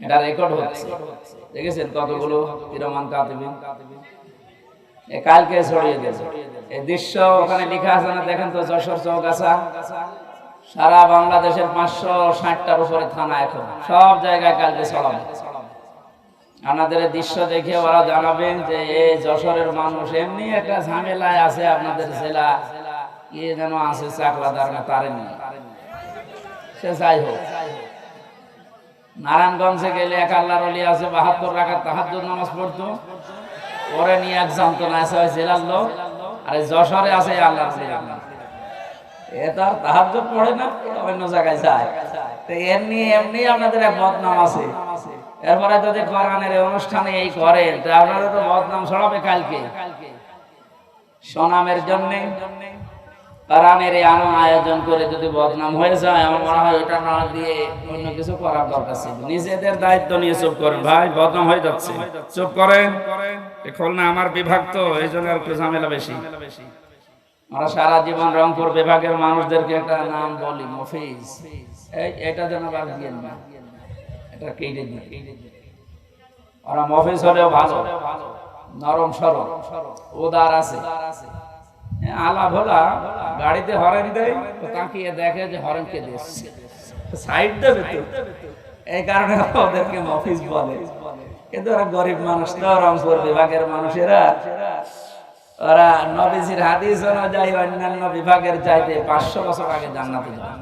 এটা রেকর্ড হচ্ছে। দেখেছেন কতগুলো তিরমান কাতিবিন কালকে ছড়িয়ে দেবে এই দৃশ্য ওখানে লেখা আছে না, দেখেন তো যশোর চৌগাছা। সারা বাংলাদেশের পাঁচশো ষাটটার উপরে থানা এখন। সব জায়গায় কালকে ছড়াবে আপনাদের দৃশ্য দেখে ওরা জানাবেন যে এই যশোরের মানুষ এমনি একটা ঝামেলায় আছে আপনাদের জেলা। কি যেন আছে চাকলাদার না তারে নিয়ে। সে যাই হোক। নারায়ণগঞ্জে গেলে এক আল্লাহর অলি আছে, বাহাত্তর রাখার তাহাজ্জুদ নামাজ পড়তো। ওরে নিয়ে এক যন্ত্রণা আছে ওই জেলার লোক। আর যশোরে আছে আল্লাহর এ তো আর তাহাজ্জুদ পড়ে না অন্য জায়গায় যায়। তো এমনি এমনি আপনাদের এক বদনাম আছে। এরপরে যদি কোরআনের অনুষ্ঠানে এই করেন তা আপনারা তো বদনাম ছড়াবে কালকে। সনামের জন্য। কোরআনের এই আয়োজন করে যদি বদনাম হয়ে যায়, আমার মনে হয় এটা না দিয়ে অন্য কিছু করার দরকার ছিল। নিজেদের দায়িত্ব নিয়ে চুপ করেন। ভাই, বদনাম হয়ে যাচ্ছে। চুপ করেন। এ খুলনা আমার বিভাগ তো, এই জন্য আর একটু ঝামেলা বেশি। আমরা সারা জীবন রংপুর বিভাগের মানুষদেরকে একটা নাম বলি, মফিজ। এই, এটা যেন বাদ দিয়ে না। এটা কেটে দিই। ওরা মফিজ হলেও ভালো। নরম সরম উদার আছে। আলা ভোলা, গাড়িতে হরেন দেয়, তো তাকিয়ে দেখে যে হরেন কে দিচ্ছে সাইড দেবে তো। এই কারণে ওদেরকে মফিজ বলে। কিন্তু ওরা গরিব মানুষ তো, রংপুর বিভাগের মানুষেরা। ওরা নবীজির হাদিস অনুযায়ী অন্যান্য বিভাগের চাইতে পাঁচশো বছর আগে জান্নাতে যাবে।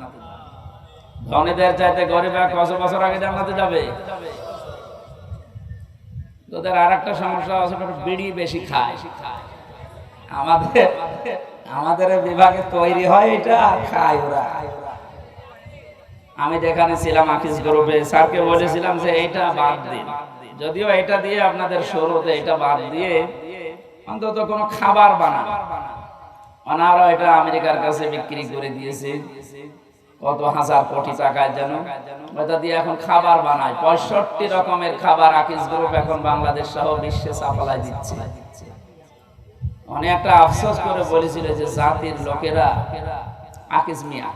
ধনীদের চাইতে গরিবরা কত বছর আগে জান্নাতে যাবে। তোদের আর একটা সমস্যা আছে বিড়ি বেশি খায়। আমাদের আমাদের বিভাগে তৈরি হয় এটা, খায় ওরা। আমি যেখানে ছিলাম আকিস গ্রুপে, স্যারকে বলেছিলাম যে এটা বাদ দিন। যদিও এটা দিয়ে আপনাদের শুরুতে এটা বাদ দিয়ে অন্তত কোনো খাবার বানান। ওনারা এটা আমেরিকার কাছে বিক্রি করে দিয়েছে। কত হাজার কোটি টাকায় যেন। ওটা দিয়ে এখন খাবার বানায়। পঁয়ষট্টি রকমের খাবার আকিস গ্রুপ এখন বাংলাদেশ সহ বিশ্বে সাফলায় দিচ্ছে। অনেক একটা আফসোস করে বলেছিল যে জাতির লোকেরা আকিস মিয়া।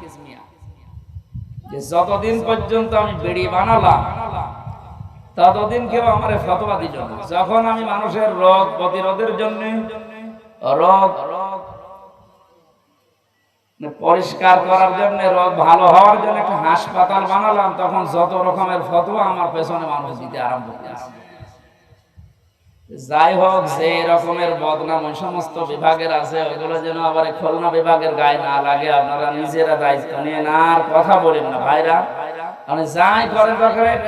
যে যতদিন পর্যন্ত আমি বেড়ি বানালাম, ততদিন কেউ আমার ফতোয়া দিল যখন আমি মানুষের রোগ প্রতিরোধের জন্য রোগ রোগ পরিষ্কার করার জন্য, রোগ ভালো হওয়ার জন্য একটা হাসপাতাল বানালাম, তখন যত রকমের ফতোয়া আমার পেছনে মানুষ দিতে আরম্ভ করেছে। যাই হোক যে রকমের বদনাম ওই সমস্ত বিভাগের আছে ওইগুলো যেন আবার খুলনা বিভাগের গায়ে না লাগে, আপনারা নিজেরা দায়িত্ব নিয়ে না আর কথা বলেন না, ভাইরা। মানে যাই করেন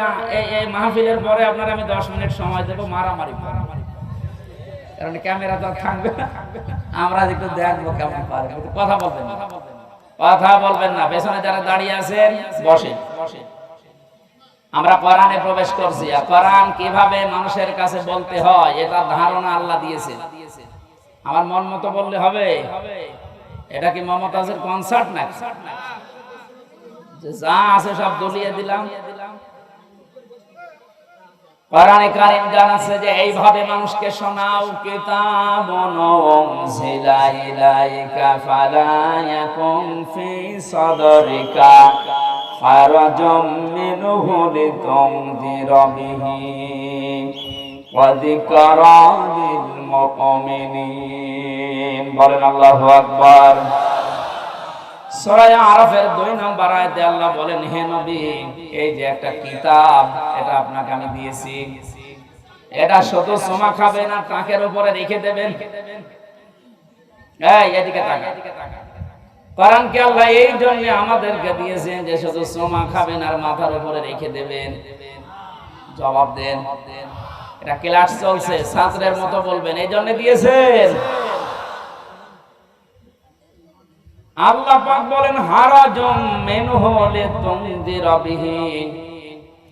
এই মাহফিলের পরে আপনার আমি দশ মিনিট সময় দেবো, মারামারি কারণ ক্যামেরা তো থাকবে আমরা একটু দেখব কেমন কথা বলবেন কথা বলবেন না। পেছনে যারা দাঁড়িয়ে আছেন, বসেন। আমরা কোরআনে প্রবেশ করছি। আর কোরআন কীভাবে মানুষের কাছে বলতে হয়, এটা ধারণা আল্লাহ দিয়েছে আমার মন মতো বললে হবে? এটা কি মমতাজের কনসার্ট না যা আছে সব দলিয়ে দিলাম। কোরআনে কারিম জানাচ্ছে যে, এইভাবে মানুষকে শোনাও কিতাবুন উনজিলা ইলাইকা ফালা ইয়াকুম ফি সাদরিকা। ওয়া যিকরা বলেন আল্লাহু আকবার। সূরা আরাফের 2 নম্বর আয়াতে আল্লাহ বলেন, হে নবী, এই যে একটা কিতাব, এটা আপনাকে আমি দিয়েছি। এটা শুধু সোমা খাবে না টাকের উপরে রেখে দেবেন? এই, এদিকে তাকা কোরআন কে আল্লাহ এই জন্য আমাদেরকে দিয়েছেন যে শুধু সোমা খাবেন আর মাথার উপরে রেখে দেবেন। জবাব দেন। এটা ক্লাস চলছে, ছাত্রের মতো বলবেন, এই জন্য দিয়েছেন। আল্লাহ পাক বলেন, হারাজম মেনহু লিতুনদিরা বিহি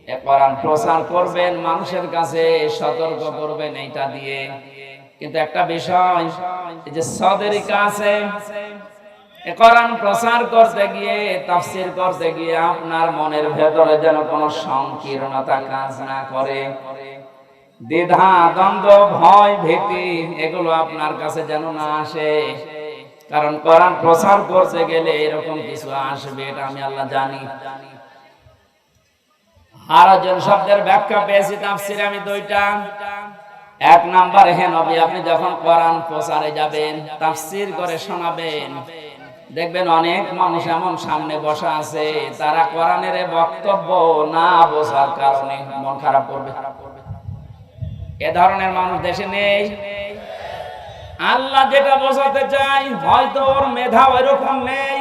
এ কোরআন প্রচার করবেন, মানুষের কাছে সতর্ক করবেন এইটা দিয়ে। কিন্তু একটা বিষয় যে সদরিকা আছে কোরআন প্রচার করতে গিয়ে, তাফসীর করতে গিয়ে আপনার মনের ভেতরে যেন কোনো সংকীর্ণতা কাজ না করে। দ্বিধা, দ্বন্দ্ব, ভয়, ভীতি, এগুলো আপনার কাছে যেন না আসে। কারণ কোরআন প্রচার করতে গেলে এরকম কিছু আসবে, এটা আমি আল্লাহ জানি। আরজন শব্দের ব্যাখ্যা পেয়েছি তাফসির আমি দুইটা। এক নাম্বার, হে নবী, আপনি যখন কোরআন প্রচারে যাবেন, তাফসির করে শোনাবেন। দেখবেন অনেক মানুষ এমন সামনে বসা আছে, তারা কোরআনের বক্তব্য না বোঝার কারণে মন খারাপ করবে। এ ধরনের মানুষ দেশে নেই। আল্লাহ যেটা বোঝাতে চাই হয়তো ওর মেধা ওই রকম নেই,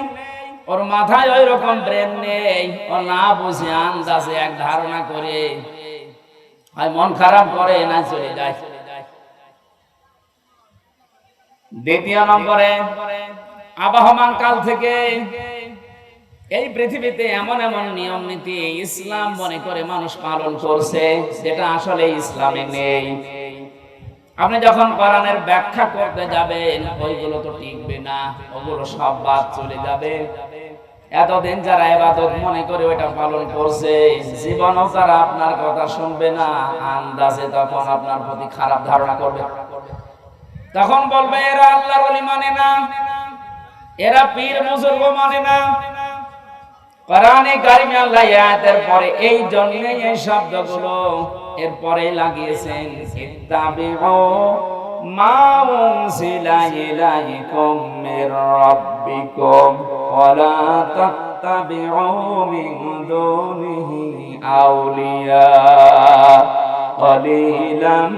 ওর মাথায় ওই রকম ব্রেন নেই, ও না বুঝে আন্দাজে এক ধারণা করে, হয় মন খারাপ করে না চলে যায়। দ্বিতীয় নম্বরে আবহমান কাল থেকে এই পৃথিবীতে এমন এমন নিয়ম নীতি ইসলাম মনে করে মানুষ পালন করছে, যেটা আসলে ইসলামে নেই। আপনি যখন কোরআনের ব্যাখ্যা করতে যাবেন, ওইগুলো তো টিকবে না, ওগুলো সব বাদ চলে যাবে। এতদিন যারা এবাদত মনে করে ওইটা পালন করছে, জীবনও তারা আপনার কথা শুনবে না, আন্দাজে তখন আপনার প্রতি খারাপ ধারণা করবে। তখন বলবে, এরা আল্লাহর মানে না। এরা পীর বুজুর্গ মানে না কোরআনে কারিমে আল্লাহ আয়াতের পরে এই জন্য এই শব্দগুলো এর পরে লাগিয়েছেন ইত্তাবিউ মা উনজিলা ইলাইকুম মির রাব্বিকুম ওয়ালা তাত্তাবিউ মিন দুনিহি আউলিয়া قليلا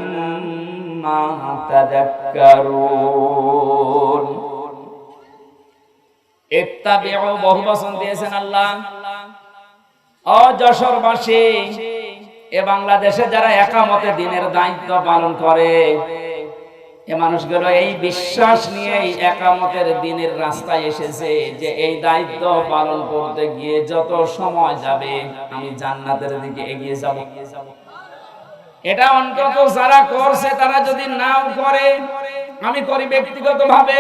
ما تذكرون বাংলাদেশে যারা একামতে দিনের দায়িত্ব পালন করে, এ মানুষগুলো এই বিশ্বাস নিয়ে একামতের দিনের রাস্তায় এসেছে যে এই দায়িত্ব পালন করতে গিয়ে যত সময় যাবে, আমি জান্নাতের দিকে এগিয়ে যাব। এটা অন্তত যারা করছে, তারা যদি নাও করে, আমি করি ব্যক্তিগত ভাবে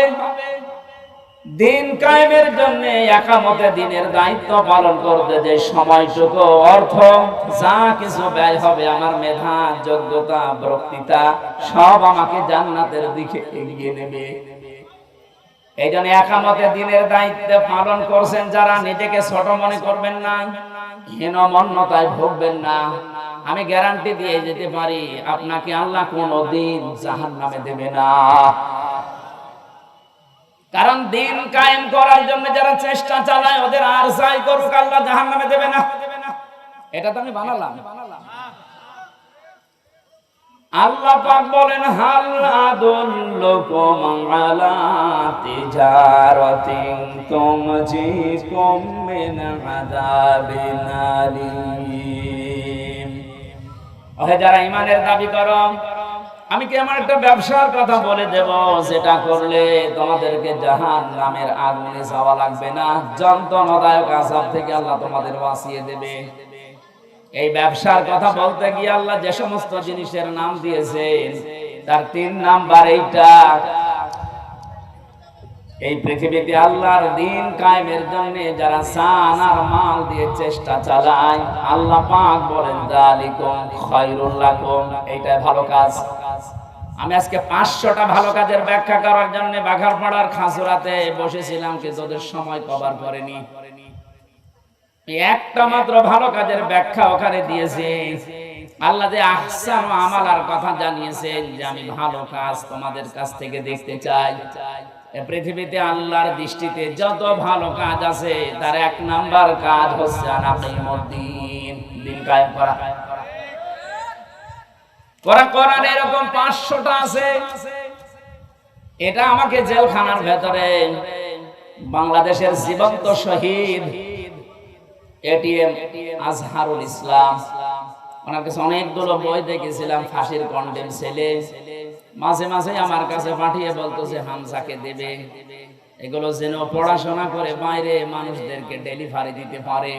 দিন কায়েমের জন্য একামতে দিনের দায়িত্ব পালন করতে যে সময়টুকু, অর্থ, যা কিছু ব্যয় হবে আমার মেধা, যোগ্যতা, বক্তৃতা, সব আমাকে জান্নাতের দিকে এগিয়ে নেবে। এই জন্য একামতে দিনের দায়িত্ব পালন করছেন যারা, নিজেকে ছোট মনে করবেন না হীনমন্যতায় ভুগবেন না। আমি গ্যারান্টি দিয়ে যেতে পারি, আপনাকে আল্লাহ কোনো দিন জাহান নামে দেবে না। কারণ দিন কায়েম করার জন্য যারা চেষ্টা চালায়, ওদের আর যাই করুক, আল্লাহ জাহান নামে দেবে না। এটা তো আমি বানালাম। আল্লাহ পাক বলেন, হাল ওহে যারা ঈমানের দাবি করো আমি কি আমার একটা ব্যবসার কথা বলে দেব? যেটা করলে তোমাদেরকে জাহান নামের আগুনে যাওয়া লাগবে না। যন্ত্রণাদায়ক আজাব থেকে আল্লাহ তোমাদের বাঁচিয়ে দেবে। এই ব্যবসার কথা বলতে গিয়ে আল্লাহ যে সমস্ত জিনিসের নাম দিয়েছেন, তার তিন নাম্বার এইটা। এই পৃথিবীতে আল্লাহর দিন কায়েমের জন্য যারা সান আর মাল দিয়ে চেষ্টা চালায়, আল্লাহ পাক বলেন, দালিকুম খায়রুল লাকুম। এইটা ভালো কাজ। আমি আজকে পাঁচশোটা ভালো কাজের ব্যাখ্যা করার জন্য বাঘারপাড়ার খাসুরাতে বসেছিলাম, কিন্তু ওদের সময় কভার করেনি। একটা মাত্র ভালো কাজের ব্যাখ্যা ওখানে দিয়েছে। আল্লাহ আহসান আমালার কথা জানিয়েছেন যে আমি ভালো কাজ তোমাদের কাছ থেকে দেখতে চাই। পৃথিবীতে আল্লাহর দৃষ্টিতে যত ভালো কাজ আছে, তার এক নাম্বার কাজ হচ্ছে দিন কায়েম করা। করা করার এরকম পাঁচশোটা আছে। এটা আমাকে জেলখানার ভেতরে বাংলাদেশের জীবন্ত শহীদ এটিএম আজহারুল ইসলাম। ওনার কাছে অনেকগুলো বই দেখেছিলাম, ফাঁসির কন্ডেম ছেলে। মাঝে মাঝে আমার কাছে পাঠিয়ে বলতো যে হামসাকে দেবে। এগুলো যেন পড়াশোনা করে বাইরে মানুষদেরকে ডেলিভারি দিতে পারে।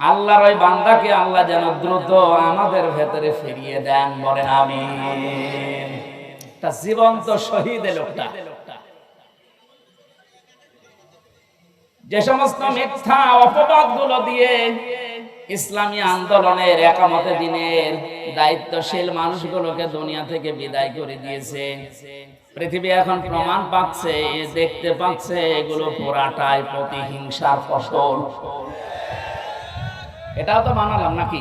আল্লাহর ওই বান্দাকে আল্লাহ যেন দ্রুত আমাদের ভেতরে ফিরিয়ে দেন বলেন আমি জীবন্ত শহীদ লোকটা। যে সমস্ত মিথ্যা অপবাদগুলো দিয়ে ইসলামী আন্দোলনের একামতে দিনের দায়িত্বশীল মানুষগুলোকে দুনিয়া থেকে বিদায় করে দিয়েছে। পৃথিবী এখন প্রমাণ পাচ্ছে, দেখতে পাচ্ছে, এগুলো পুরাটাই প্রতিহিংসার ফসল। এটাও তো বানালাম নাকি?